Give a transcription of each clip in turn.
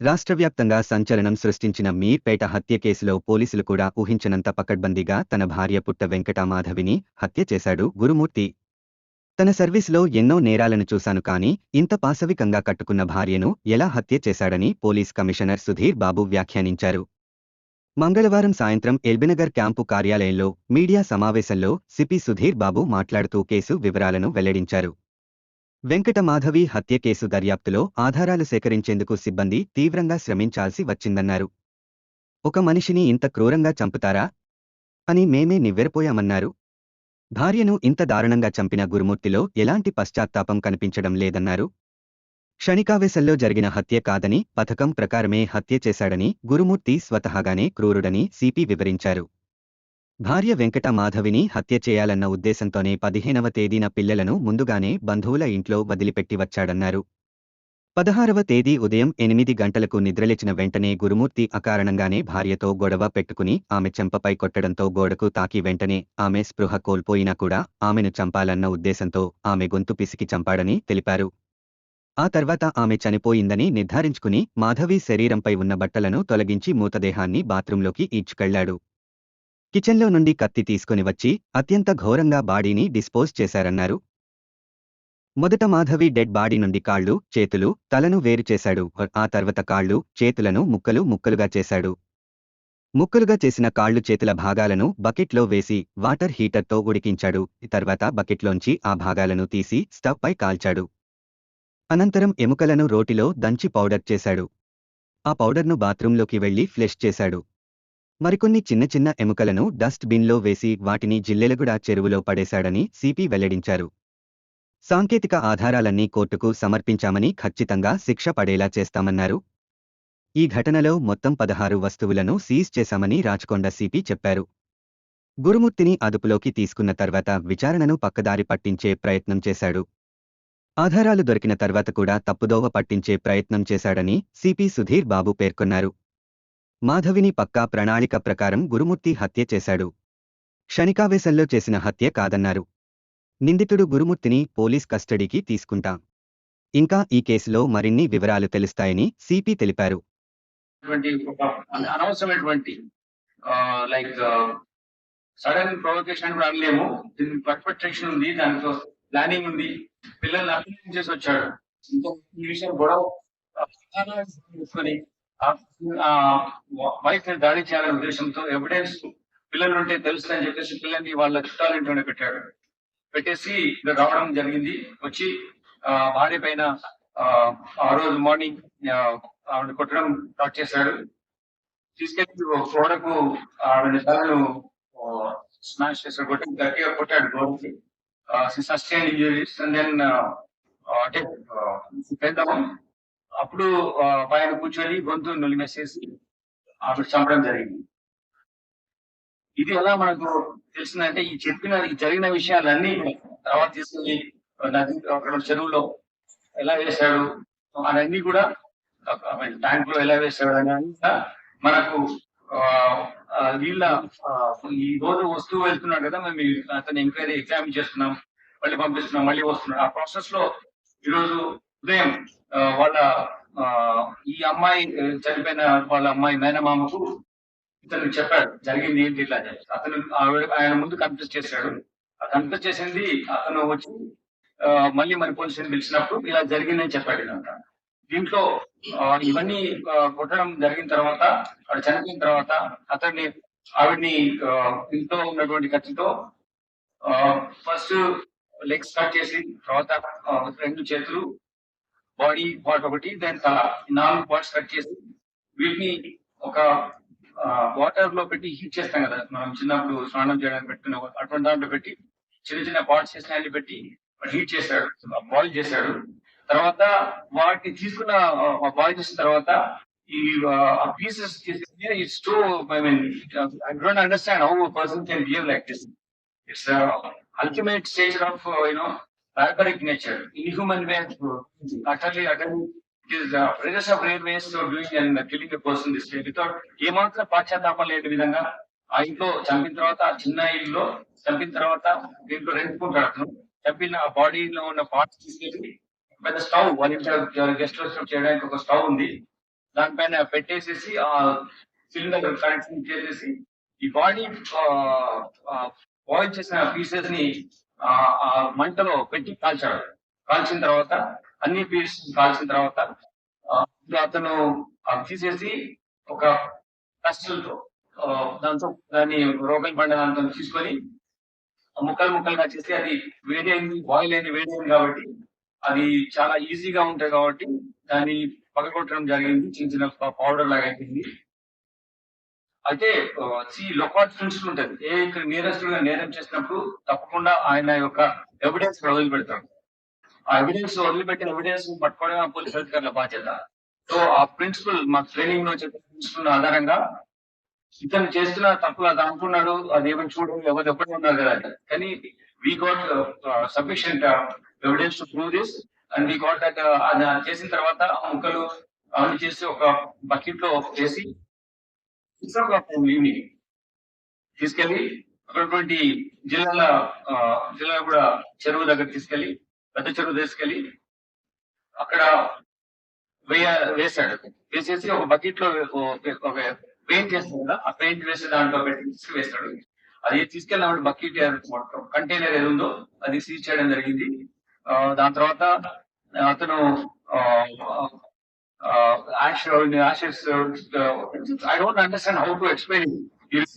రాష్ట్రవ్యాప్తంగా సంచలనం సృష్టించిన మీర్పేట హత్య కేసులో పోలీసులు కూడా ఊహించనంత పకడ్బందీగా తన భార్య పుట్ట వెంకటమాధవిని హత్య చేశాడు గురుమూర్తి. తన సర్వీసులో ఎన్నో నేరాలను చూశాను కానీ ఇంత పాశవికంగా కట్టుకున్న భార్యను ఎలా హత్య చేశాడని పోలీస్ కమిషనర్ సుధీర్ బాబు వ్యాఖ్యానించారు. మంగళవారం సాయంత్రం ఎల్బినగర్ క్యాంపు కార్యాలయంలో మీడియా సమావేశంలో సిపి సుధీర్ బాబు మాట్లాడుతూ కేసు వివరాలను వెల్లడించారు. వెంకటమాధవి హత్య కేసు దర్యాప్తులో ఆధారాలు సేకరించేందుకు సిబ్బంది తీవ్రంగా శ్రమించాల్సి వచ్చిందన్నారు. ఒక మనిషిని ఇంత క్రూరంగా చంపుతారా? అని మేమే నివ్వెరపోయామన్నారు. భార్యను ఇంత దారుణంగా చంపిన గురుమూర్తిలో ఎలాంటి పశ్చాత్తాపం కనిపించడం లేదన్నారు. క్షణికావేశంలో జరిగిన హత్య కాదని పథకం ప్రకారమే హత్య చేశాడని గురుమూర్తి స్వతహాగానే క్రూరుడని సిపి వివరించారు. భార్య వెంకట మాధవిని హత్య చేయాలన్న ఉద్దేశంతోనే పదిహేనవ తేదీన పిల్లలను ముందుగానే బంధువుల ఇంట్లో వదిలిపెట్టి వచ్చాడన్నారు. పదహారవ తేదీ ఉదయం ఎనిమిది గంటలకు నిద్రలేచిన వెంటనే గురుమూర్తి అకారణంగానే భార్యతో గొడవ పెట్టుకుని ఆమె చెంపపై కొట్టడంతో గోడకు తాకి వెంటనే ఆమె స్పృహ కోల్పోయినా కూడా ఆమెను చంపాలన్న ఉద్దేశంతో ఆమె గొంతు పిసికి చంపాడని తెలిపారు. ఆ తర్వాత ఆమె చనిపోయిందని నిర్ధారించుకుని మాధవి శరీరంపై ఉన్న బట్టలను తొలగించి మూతదేహాన్ని బాత్రూంలోకి ఈడ్చుకెళ్ళాడు. కిచెన్లో నుండి కత్తి తీసుకుని వచ్చి అత్యంత ఘోరంగా బాడీని డిస్పోజ్ చేశారన్నారు. మొదట మాధవి డెడ్ బాడీ నుండి కాళ్ళు చేతులు తలను వేరు చేశాడు. ఆ తర్వాత కాళ్ళు చేతులను ముక్కలు ముక్కలుగా చేశాడు. ముక్కలుగా చేసిన కాళ్ళు చేతుల భాగాలను బకెట్లో వేసి వాటర్ హీటర్తో ఉడికించాడు. తర్వాత బకెట్లోంచి ఆ భాగాలను తీసి స్టవ్ పై కాల్చాడు. అనంతరం ఎముకలను రోటిలో దంచి పౌడర్ చేశాడు. ఆ పౌడర్ను బాత్రూంలోకి వెళ్ళి ఫ్లెష్ చేశాడు. మరికొన్ని చిన్న చిన్న ఎముకలను డస్ట్ బిన్లో వేసి వాటిని జిల్లెలగుడ చెరువులో పడేశాడని సిపి వెల్లడించారు. సాంకేతిక ఆధారాలన్నీ కోర్టుకు సమర్పించామని ఖచ్చితంగా శిక్ష పడేలా చేస్తామన్నారు. ఈ ఘటనలో మొత్తం పదహారు వస్తువులను సీజ్ చేశామని రాచకొండ సిపి చెప్పారు. గురుమూర్తిని అదుపులోకి తీసుకున్న తర్వాత విచారణను పక్కదారి పట్టించే ప్రయత్నం చేశాడు. ఆధారాలు దొరికిన తర్వాత కూడా తప్పుదోవ పట్టించే ప్రయత్నం చేశాడని సిపి సుధీర్ బాబు పేర్కొన్నారు. మాధవిని పక్కా ప్రణాళిక ప్రకారం గురుమూర్తి హత్య చేశాడు. క్షణికావేశంలో చేసిన హత్య కాదన్నారు. నిందితుడు గురుమూర్తిని పోలీస్ కస్టడీకి తీసుకుంటాం. ఇంకా ఈ కేసులో మరిన్ని వివరాలు తెలుస్తాయని సిపి తెలిపారు. అనవసరమైనటువంటి లైక్ సడన్ ప్రొవకేషన్ కూడా అనలేము. దీనికి పర్ఫెక్షన్ ఉంది దానితో ప్లానింగ్ ఉంది. పిల్లల్ని అప్లై చేసి వచ్చాడు ఇంకో ఈ విషయం గొడవ వైఫ్ని దాడి చేయాలనే ఉద్దేశంతో ఎవిడెన్స్ పిల్లలు ఉంటే తెలుస్తాయని చెప్పేసి పిల్లల్ని వాళ్ళ చుట్టాలింట్లోనే పెట్టాడు. పెట్టేసి ఇక్కడ రావడం జరిగింది. వచ్చి ఆ, భార్య పైన ఆ, రోజు మార్నింగ్ ఆవిడ కొట్టడం స్టార్ట్ చేశాడు. తీసుకెళ్ళి గోడకు ఆవిడ తలను స్మాష్ చేశాడు. కొట్టి గట్టిగా కొట్టాడు గోడకి. సస్టైన్ ఇంజురీస్ అండ్ దెన్ అంటే పెద్దాము అప్పుడు పైన కూర్చొని గొంతు నులిమేసేసి ఆవిడ చంపడం జరిగింది. ఇది ఎలా మనకు తెలిసిందంటే ఈ చెప్పిన జరిగిన విషయాలన్నీ తర్వాత తీసుకుని నది అక్కడ చెరువులో ఎలా వేశాడు అవన్నీ కూడా ట్యాంక్లో ఎలా వేశాడు అని కూడా మనకు వీళ్ళ ఈ రోజు వస్తూ వెళ్తున్నాడు కదా మేము అతను ఎంక్వైరీ ఎగ్జామిన్ చేస్తున్నాం మళ్ళీ పంపిస్తున్నాం మళ్ళీ వస్తున్నాడు ఆ ప్రాసెస్లో ఈరోజు ఉదయం వాళ్ళ ఆ, ఈ అమ్మాయి చనిపోయిన వాళ్ళ అమ్మాయి మేనమామకు ఇతను చెప్పాడు జరిగింది ఏంటి ఇలా చెప్పి. అతను ఆవిడ- ఆయన ముందు కన్ఫ్యూజ్ చేశాడు ఆ కన్ఫ్యూజ్ చేసింది అతను వచ్చి మళ్ళీ మరి పోలీసుని పిలిచినప్పుడు ఇలా జరిగిందని చెప్పాడు ఇదంతా దీంట్లో ఇవన్నీ కొట్టడం జరిగిన తర్వాత ఆవిడ చనిపోయిన తర్వాత అతన్ని ఆవిడ్ని ఇంట్లో ఉన్నటువంటి కత్తితో ఫస్ట్ లెగ్స్ కట్ చేసి తర్వాత రెండు చేతులు బాడీ పార్ట్ ఒకటి దాని నాలుగు పార్ట్స్ కట్ చేసి వీటిని ఒక వాటర్లో పెట్టి హీట్ చేస్తాం కదా. మనం చిన్నప్పుడు స్నానం చేయడానికి పెట్టుకున్న అటువంటి దాంట్లో పెట్టి చిన్న చిన్న పార్ట్స్ చేసిన పెట్టి హీట్ చేశాడు బాయిల్ చేశాడు తర్వాత వాటిని తీసుకున్న బాయిల్ చేసిన తర్వాత ఈ pieces it's too I mean I don't understand how person can behave like this it's ultimate stage of you know barbaric nature, inhuman way, utterly, utterly, it is uh, rarest of rare ways of doing and killing a person this way. Without ఏమాత్రం పాశ్చాత్తాపం లేని విధంగా ఆ ఇంట్లో చంపిన తర్వాత చిన్న ఇల్లు చంపిన తర్వాత దీంట్లో రెండుకుంటాడు అతను చంపిన ఆ బాడీలో ఉన్న పార్ట్స్ తీసుకెళ్ళి పెద్ద స్టవ్ వాళ్ళ ఇంట్లో గెస్ట్ హౌస్ చేయడానికి ఒక స్టవ్ ఉంది. దానిపైన పెట్టేసేసి ఆ సిలిండర్ కనెక్షన్ చేసేసి ఈ బాడీ బాయిల్ చేసిన పీసెస్ని ఆ ఆ మంటలో పెట్టి కాల్చాడు. కాల్చిన తర్వాత అన్ని పీసెస్ కాల్చిన తర్వాత అతను తీసేసి ఒక కష్టంతో దాంతో దాన్ని రోగల్ బండ దాంతో తీసుకొని ముక్కలు ముక్కలుగా చేసి అది వేడి అయింది బాయిల్ అయింది వేడి అయింది కాబట్టి అది చాలా ఈజీగా ఉంటాయి కాబట్టి దాన్ని పగకొట్టడం జరిగింది. చిన్న చిన్న పౌడర్ లాగా అయిపోయింది. అయితే సి లొకాట్ ప్రిన్సిపల్ ఉంటుంది. ఏ ఇక్కడ నేరస్తుడుగా నేరం చేసినప్పుడు తప్పకుండా ఆయన యొక్క ఎవిడెన్స్ వదిలిపెడతాడు. ఆ ఎవిడెన్స్ వదిలిపెట్టిన ఎవిడెన్స్ పట్టుకోవడం పోలీస్ అధికారుల బాధ్యత. సో ఆ ప్రిన్సిపల్ మా ట్రైనింగ్లో చెప్పిన ప్రిన్సిపల్ ఆధారంగా ఇతను చేస్తున్న తప్పు అది అనుకున్నాడు అది ఏమైనా చూడు ఎవరు ఎప్పుడు ఉన్నారు కదా కానీ we got sufficient evidence to prove this and we got that అది చేసిన తర్వాత ముక్కలు అవన్నీ చేసి ఒక బకెట్లో చేసి సిక్స్ ఈవినింగ్ తీసుకెళ్ళి అక్కడటువంటి జిల్లాల జిల్లాలో కూడా చెరువు దగ్గర తీసుకెళ్ళి పెద్ద చెరువు తీసుకెళ్ళి అక్కడ వేయ వేశాడు. వేసేసి ఒక బకెట్లో ఒక- పెయింట్ చేస్తాడు కదా ఆ పెయింట్ వేసి దాంట్లో పెట్టి తీసుకు వేస్తాడు. అది తీసుకెళ్ళినప్పుడు బకెట్ మొత్తం కంటైనర్ ఏది ఉందో అది సీజ్ చేయడం జరిగింది. ఆ, దాని తర్వాత అతను I don't understand how to explain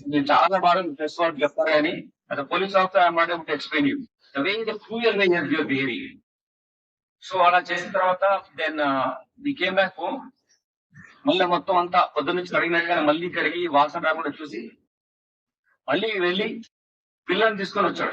నేను చాలా బాగా ప్రెస్ వాళ్ళు చెప్తారు కానీ అది police officer I'm not able to explain you the way the cruel way you're behaving so అలా చేసిన తర్వాత then they came back home మళ్ళీ మొత్తం అంతా పొద్దు నుంచి కడిగినట్టుగా మళ్ళీ కడిగి వాసన రాకుండా చూసి మళ్ళీ వెళ్ళి పిల్లల్ని తీసుకొని వచ్చాడు.